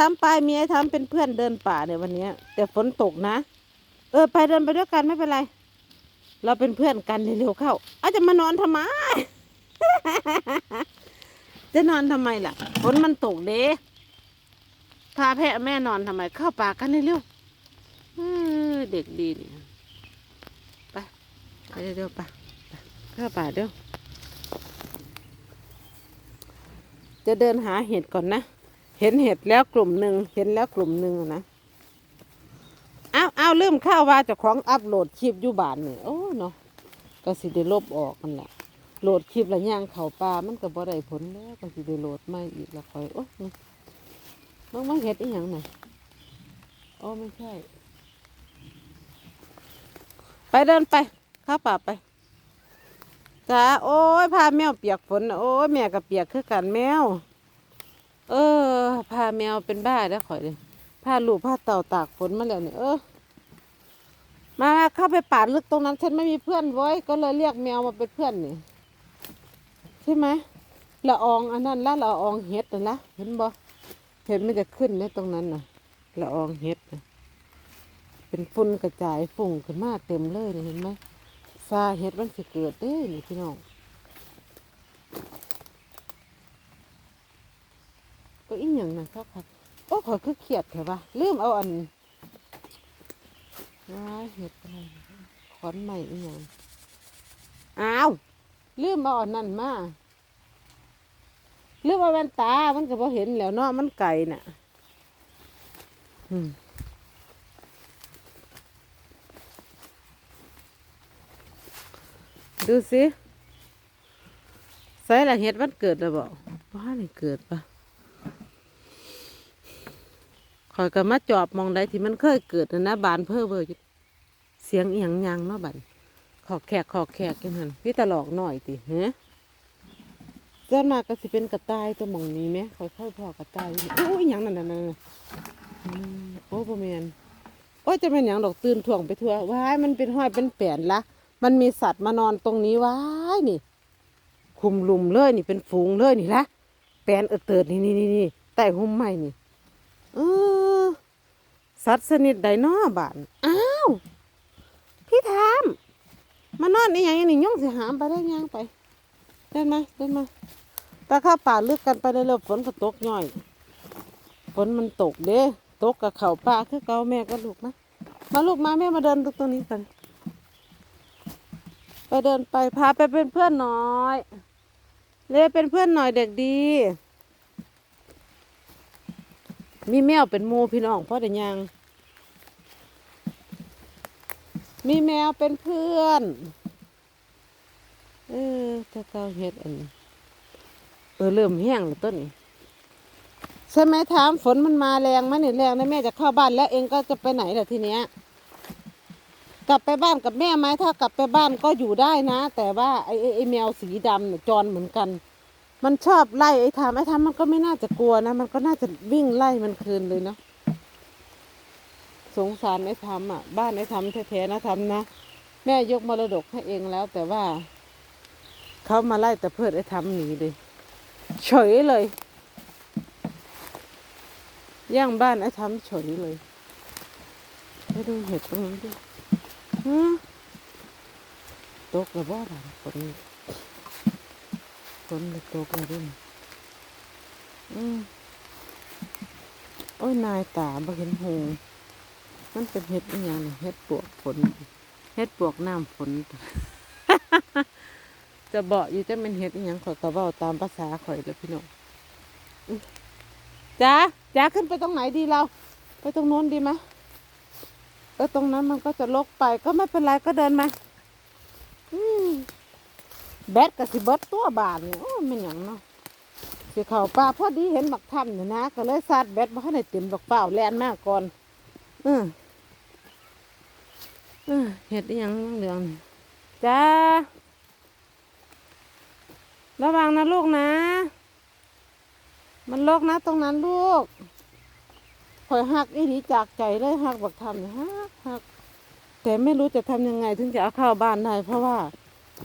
ทำไปมีไอ้ทำเป็นเพื่อนเดินป่าเนี่ยวันนี้แต่ฝนตกนะ เออ ไปเดินไปด้วยกันไม่เป็นไร เราเป็นเพื่อนกันเร็วๆเข้าอาจจะมานอนทำไม จะนอนทำไมล่ะฝนมันตกเด้พาแพะแม่นอนทำไม เข้าป่ากันเร็วๆเด็กดีเนี่ไปไปเร็วๆปไปเข้าป่าเร็วจะเดินหาเห็ดก่อนนะ เห็นเห็ดแล้วกลุ่มหนึ่งเห็นแล้วกลุ่มหนึ่งอะนะอ้าวอ้าวลืมข้าวว่าจะของอัพโหลดคลิปอยู่บ้านนี่โอ้เนาะก็สิได้ลบออกกันละโหลดคลิปล้วย่างเขาปลามันก็บ่ได้ผลแล้วก็สิได้โหลดไม่อีกละคอยโอ้นี่มึงมึงเห็ดอีหยังน่ะโอ้ไม่ใช่ ไปเดินไปเข้าป่าไปจ้าโอ้ยพาแมวเปียกฝนโอ้ยแม่ก็เปียกคือกันแมว เออพาแมวเป็นบ้าแล้วข่อยเลยพาลูกพาเต่าตากฝนมาแล้วเนี่ยเออมาเข้าไปป่าลึกตรงนั้นฉันไม่มีเพื่อนไว้ก็เลยเรียกแมวมาเป็นเพื่อนนี่ใช่ไหมละอองอันนั้นละละอองเห็ดนะละเห็นบ่เห็ดไมันจะขึ้นในตรงนั้นน่ะละอองเห็ดนะเป็นฝุ่นกระจายฝุ่งขึ้นมาเต็มเลยเห็นไหมซาเห็ดมันสิเกิดเด้นี่พี่น้อง ก็อีหยังนะครับครับโอ้ขอยคือเขียดแถวว่าลืมเอาอันว้ายเห็ดอะไรขอนใหม่อีหยังอ้าวลืมเอาอันนั่นมาลืมเอาแว่นตา มันก็พอเห็นแล้วเนาะมันไก่น่ะอืมดูสิใส่ละเห็ดมันเกิดแล้วบอกว่านี่เกิดปะ คอยก็มาจอบมองได้ที่มันเคยเกิดนะนะบานเพ้อเบอร์เสียงเอียงยังเนาะบันขอกแขกขอกแขกกันหันพี่ตลอกหน่อยติเฮ้ส่วนมาก็สิเป็นกระต่ายตัวมองนี้ไหมคอยเข้าพอกระต่ายโอ้ยยังนั่นนั่นนั่นโอ้ประเมนโอ้ยจะเป็นหยังดอกตื่นถ่วงไปทั่วว้ายมันเป็นห้อยเป็นแป่นละมันมีสัตว์มานอนตรงนี้ว้ายนี่ คุมลุมเลยนี่เป็นฝูงเลยนี่ละแปลนเออเติดนี่นี่นี่นี่ใต้หุ้มไม้นี่เออ สัตว์สนิทไดเนอบานอ้าว พี่ทามมานอนนี่ยังนี่ย่องสิหามไปได้ยังไป เดินมาเดินมาตาข้าป่าลึกกันไปเลยเร็วฝนก็ตกย่อยฝนมันตกเด้ตกกับเข่าป่าคือเกาแม่ก็ลูกนะมาลูกมาแม่มาเดินตรงตรงนี้กันไปเดินไปพาไปเป็นเพื่อนหน่อยเรียเป็นเพื่อนหน่อยเด็กดี มีแมวเป็นมูพี่น้องพ่อแต่ยัง มีแมวเป็นเพื่อน เออถ้าเกาเฮ็ดอันนี้เออเริ่มแห้งแล้วต้นนี้ใช่ไหมถามฝนมันมาแรงไหมเนี่ยแรงนะแม่จะเข้าบ้านแล้วเองก็จะไปไหนล่ะทีเนี้ยกลับไปบ้านกับแม่ไหมถ้ากลับไปบ้านก็อยู่ได้นะ แต่ว่าไอ้ไอ้ไอ้แมวสีดำเนี่ยจรเหมือนกัน มันชอบไล่ไอ้ทามไอ้ทามมันก็ไม่น่าจะกลัวนะ มันก็น่าจะวิ่งไล่มันคืนเลยเนาะสงสารไอ้ทามอะ บ้านไอ้ทามแท้ๆนะทำนะแม่ยกมรดกให้เองแล้ว แต่ว่าเขามาไล่แต่เพื่อไอ้ทำหนีเลยเฉยเลยย่างบ้านไอ้ทำเฉยเลยไปดูเห็ดตรงนี้ดิฮะตกระบ่บาน ฝนฝนเลยตกระด้วยอืมโอ้ยนายตาบ่เห็นหงมันเป็นเห็ดอีหยังนี่เห็ดปวกฝนเห็ดปวกน้ำฝน จะบอกอยู่จะเป็นเห็ดอีหยังขอยก็เว้าตามภาษาข่อยเลยพี่น้องจ้าจ้าขึ้นไปตรงไหนดีเรา ไปตรงโน้นดีไหมเออตรงนั้นมันก็จะลกไปก็ไม่เป็นไรก็เดินมา อืม แบตกับสิเบิดตัวบาทเนี่ยโอ้ไม่หยังเนาะสิเขาป่าพอดีเห็นบักถ้ำเนี่ยนะ ก็เลยซาดแบตมาให้เต็มบักเปล่าแลนมากก่อนอืออือเห็ดยังเหลืองจ้าระวังนะลูกนะ มันลกนะตรงนั้นลูกข่อยหักอีหลีจากใจเลยหักบักทำเนี่ยหักหักแต่ไม่รู้จะทำยังไงถึงจะเอาเข้าบ้านได้เพราะว่า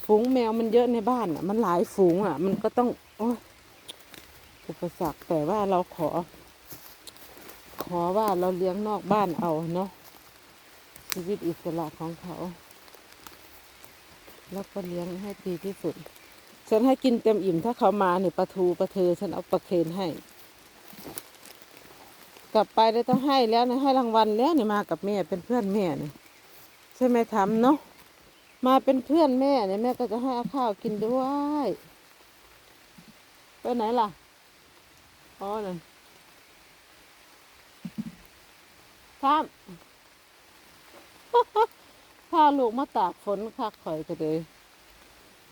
ฝูงแมวมันเยอะในบ้านอะ มันหลายฝูงอะ มันก็ต้องออุปสรรคแต่ว่าเราขอ ขอว่าเราเลี้ยงนอกบ้านเอาเนาะชีวิตอิสระของเขา แล้วก็เลี้ยงให้ดีที่สุด ฉันให้กินเต็มอิ่มถ้าเขามาเนี่ยปลาทูปลาเทอฉันเอาปลาเคนให้ กลับไปเลยต้องให้แล้วนะให้รางวัลแล้วเนี่ยมากับแม่เป็นเพื่อนแม่เนี่ยใช่ไหมทำเนาะ มาเป็นเพื่อนแม่เนี่ยแม่ก็จะให้อาข้าวกินด้วยไปไหนล่ะอ๋อนั่นทำพาลูกมาตากฝนคักข่อยก็เลย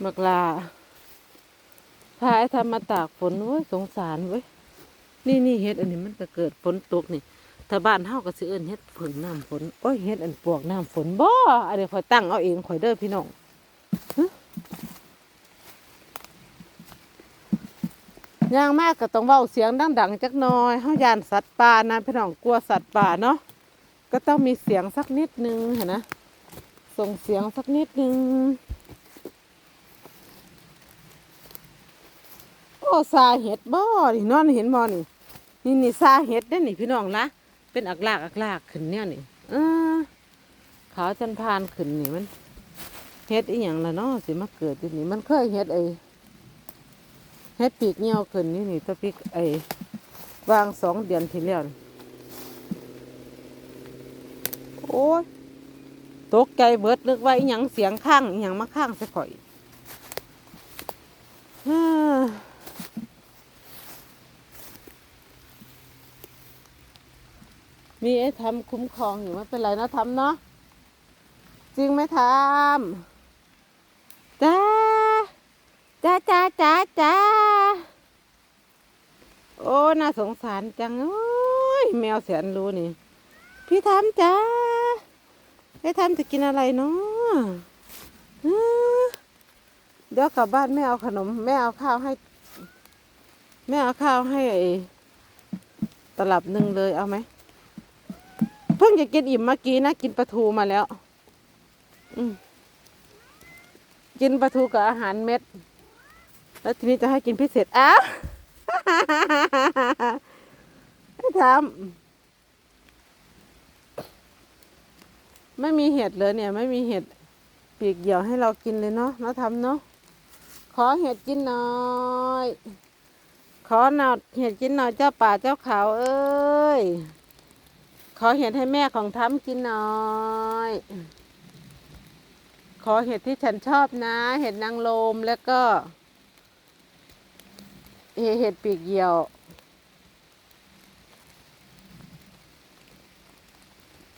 มักลาพาไอ้ทำมาตากฝนเว้ยสงสารเว้ยนี่นี่เฮ็ดอันนี้มันก็เกิดฝนตกนี่ ถ้าบ้านเฮาก็สิเอิ้นเฮ็ดผึ่งน้ำฝนโอ้ยเฮ็ดอันปวกน้ำฝนบ่อันนี้ข่อยตั้งเอาเองข่อยเด้อพี่น้องฮะย่างมากก็ต้องเว้าเสียงดังๆจักหน่อยเฮาย่านสัตว์ป่านะพี่น้องกลัวสัตว์ป่าเนาะก็ต้องมีเสียงสักนิดนึงเห็นนะส่งเสียงสักนิดนึงโอ้ซาเห็ดบ่นี่นอนเห็นบ่นี่นี่นี่ซาเห็ดได้นี่พี่น้องละ เป็นอักลากอักลากขึ้นเนี่ยนี่เออขาวจันพานขึ้นนี่มันเห็ดอีหยังละเนาะสิมาเกิดอยู่นี่มันเคยเห็ดไอเห็ดปีกเหี่ยวขึ้นนี่นี่ตะปีกไอวางสองเดือนที่แล้วโอ้ยตกใจเบิดนึกว่าอีหยังเสียงข้างอีหยังมาข้างใส่ข่อย ฮ่า มีไอ้ทำคุ้มครองอยู่ไม่เป็นไรนะทำเนาะจริงไหมทำจ้าจ้าจ้าจ้าจ้าโอ้น่าสงสารจังโอ้ยแมวแสนรู้นี่ พี่ทำจ้าไอ้ทำจะกินอะไรเนาะเดี๋ยวกลับบ้านแม่เอาขนมแม่เอาข้าวให้ แม่เอาข้าวให้ไอ้ตลับหนึ่งเลยเอาไหม พิ่งจะกินอิ่มเมื่อกี้นะ กินปลาทูมาแล้ว อืมกินปลาทูกับอาหารเม็ด แล้วทีนี้จะให้กินพิเศษอ้าวทำไม่มีเห็ดเลยเนี่ย ไม่มีเห็ดปีกเหี่ยวให้เรากินเลยเนาะเราทำเนาะขอเห็ดกินหน่อย ขอหน่อเห็ดกินหน่อยเจ้าป่าเจ้าเขาเอ้ย ขอเห็ดให้แม่ของทำกินหน่อย ขอเห็ดที่ฉันชอบนะ เห็ดนางลมแล้วก็ เห็ดปีกเหยี่ยว